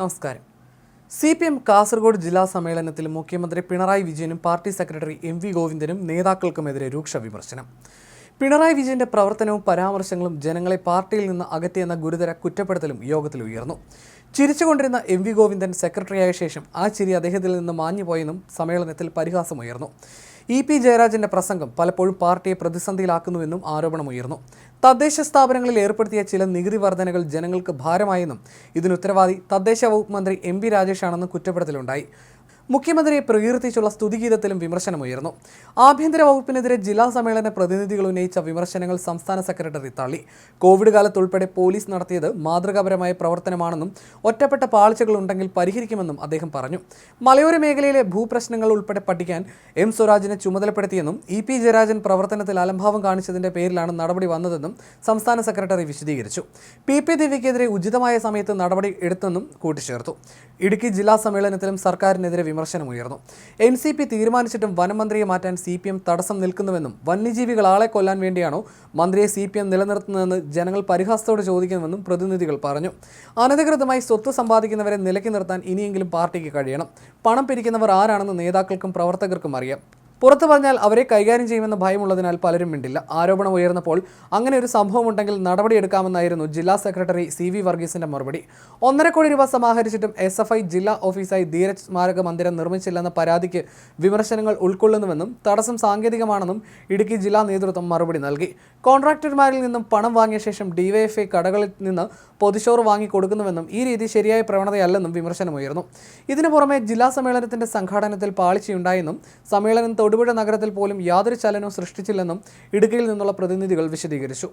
നമസ്കാരം. C P M Kasaragod ജില്ലാ സമ്മേളനത്തിൽ മുഖ്യമന്ത്രി പിണറായി വിജയനും പാർട്ടി സെക്രട്ടറി എം വി ഗോവിന്ദനും നേതാക്കൾക്കുമെതിരെ രൂക്ഷ വിമർശനം. പിണറായി വിജയന്റെ പ്രവർത്തനവും പരാമർശങ്ങളും ജനങ്ങളെ പാർട്ടിയിൽ നിന്ന് അകറ്റിയെന്ന ഗുരുതര കുറ്റപ്പെടുത്തലും യോഗത്തിൽ ഉയർന്നു. ചിരിച്ചുകൊണ്ടിരുന്ന എം വി ഗോവിന്ദൻ സെക്രട്ടറിയായ ശേഷം ആ ചിരി അദ്ദേഹത്തിൽ നിന്ന് മാഞ്ഞുപോയെന്നും സമ്മേളനത്തിൽ പരിഹാസമുയർന്നു. ഇ പി ജയരാജന്റെ പ്രസംഗം പലപ്പോഴും പാർട്ടിയെ പ്രതിസന്ധിയിലാക്കുന്നുവെന്നും ആരോപണമുയർന്നു. തദ്ദേശ സ്ഥാപനങ്ങളിൽ ഏർപ്പെടുത്തിയ ചില നികുതി വർധനകൾ ജനങ്ങൾക്ക് ഭാരമായെന്നും ഇതിനുത്തരവാദി തദ്ദേശ വകുപ്പ് മന്ത്രി എം പി രാജേഷാണെന്നും കുറ്റപ്പെടുത്തലുണ്ടായി. മുഖ്യമന്ത്രിയെ പ്രകീർത്തിച്ചുള്ള സ്തുതിഗീതത്തിലും വിമർശനമുയർന്നു ആഭ്യന്തര വകുപ്പിനെതിരെ ജില്ലാ സമ്മേളന പ്രതിനിധികൾ ഉന്നയിച്ച വിമർശനങ്ങൾ സംസ്ഥാന സെക്രട്ടറി തള്ളി. കോവിഡ് കാലത്തുൾപ്പെടെ പോലീസ് നടത്തിയത് മാതൃകാപരമായ പ്രവർത്തനമാണെന്നും ഒറ്റപ്പെട്ട പാളിച്ചകൾ ഉണ്ടെങ്കിൽ പരിഹരിക്കുമെന്നും അദ്ദേഹം പറഞ്ഞു. മലയോര മേഖലയിലെ ഭൂപ്രശ്നങ്ങൾ ഉൾപ്പെടെ പഠിക്കാൻ എം സ്വരാജിനെ ചുമതലപ്പെടുത്തിയെന്നും ഇ പി ജയരാജൻ പ്രവർത്തനത്തിൽ അലംഭാവം കാണിച്ചതിന്റെ പേരിലാണ് നടപടി വന്നതെന്നും സംസ്ഥാന സെക്രട്ടറി വിശദീകരിച്ചു. പി പി ദേവിക്കെതിരെ ഉചിതമായ സമയത്ത് നടപടി എടുത്തെന്നും കൂട്ടിച്ചേർത്തു. ഇടുക്കി ജില്ലാ സമ്മേളനത്തിലും സർക്കാരിനെതിരെ വിമർശനമുയർന്നു. എൻ സി പി തീരുമാനിച്ചിട്ടും വനമന്ത്രിയെ മാറ്റാൻ സി പി എം തടസ്സം നിൽക്കുന്നുവെന്നും വന്യജീവികൾ ആളെ കൊല്ലാൻ വേണ്ടിയാണോ മന്ത്രിയെ സി പി എം നിലനിർത്തുന്നതെന്ന് ജനങ്ങൾ പരിഹാസത്തോട് ചോദിക്കുന്നുവെന്നും പ്രതിനിധികൾ പറഞ്ഞു. അനധികൃതമായി സ്വത്ത് സമ്പാദിക്കുന്നവരെ നിലയ്ക്ക് നിർത്താൻ ഇനിയെങ്കിലും പാർട്ടിക്ക് കഴിയണം. പണം പിരിക്കുന്നവർ ആരാണെന്ന് നേതാക്കൾക്കും പ്രവർത്തകർക്കും അറിയാം. പുറത്തു പറഞ്ഞാൽ അവരെ കൈകാര്യം ചെയ്യുമെന്ന ഭയമുള്ളതിനാൽ പലരും മിണ്ടില്ല. ആരോപണം ഉയർന്നപ്പോൾ അങ്ങനെ ഒരു സംഭവമുണ്ടെങ്കിൽ നടപടിയെടുക്കാമെന്നായിരുന്നു ജില്ലാ സെക്രട്ടറി സി വി വർഗീസിന്റെ മറുപടി. ഒന്നര കോടി രൂപ സമാഹരിച്ചിട്ടും എസ് എഫ് ഐ ജില്ലാ ഓഫീസായി ധീരജ് സ്മാരക മന്ദിരം നിർമ്മിച്ചില്ലെന്ന പരാതിക്ക് വിമർശനങ്ങൾ ഉൾക്കൊള്ളുന്നുവെന്നും തടസ്സം സാങ്കേതികമാണെന്നും ഇടുക്കി ജില്ലാ നേതൃത്വം മറുപടി നൽകി. കോൺട്രാക്ടർമാരിൽ നിന്നും പണം വാങ്ങിയ ശേഷം ഡിവൈഎഫ്ഐ കടകളിൽ നിന്ന് പൊതിച്ചോറ് വാങ്ങി കൊടുക്കുന്നുവെന്നും ഈ രീതി ശരിയായ പ്രവണതയല്ലെന്നും വിമർശനമുയർന്നു. ഇതിനു പുറമെ ജില്ലാ സമ്മേളനത്തിന്റെ സംഘാടനത്തിൽ പാളിച്ചയുണ്ടായെന്നും സമ്മേളനം തൊടുപുഴ നഗരത്തിൽ പോലും യാതൊരു ചലനവും സൃഷ്ടിച്ചില്ലെന്നും ഇടുക്കിയിൽ നിന്നുള്ള പ്രതിനിധികൾ വിശദീകരിച്ചു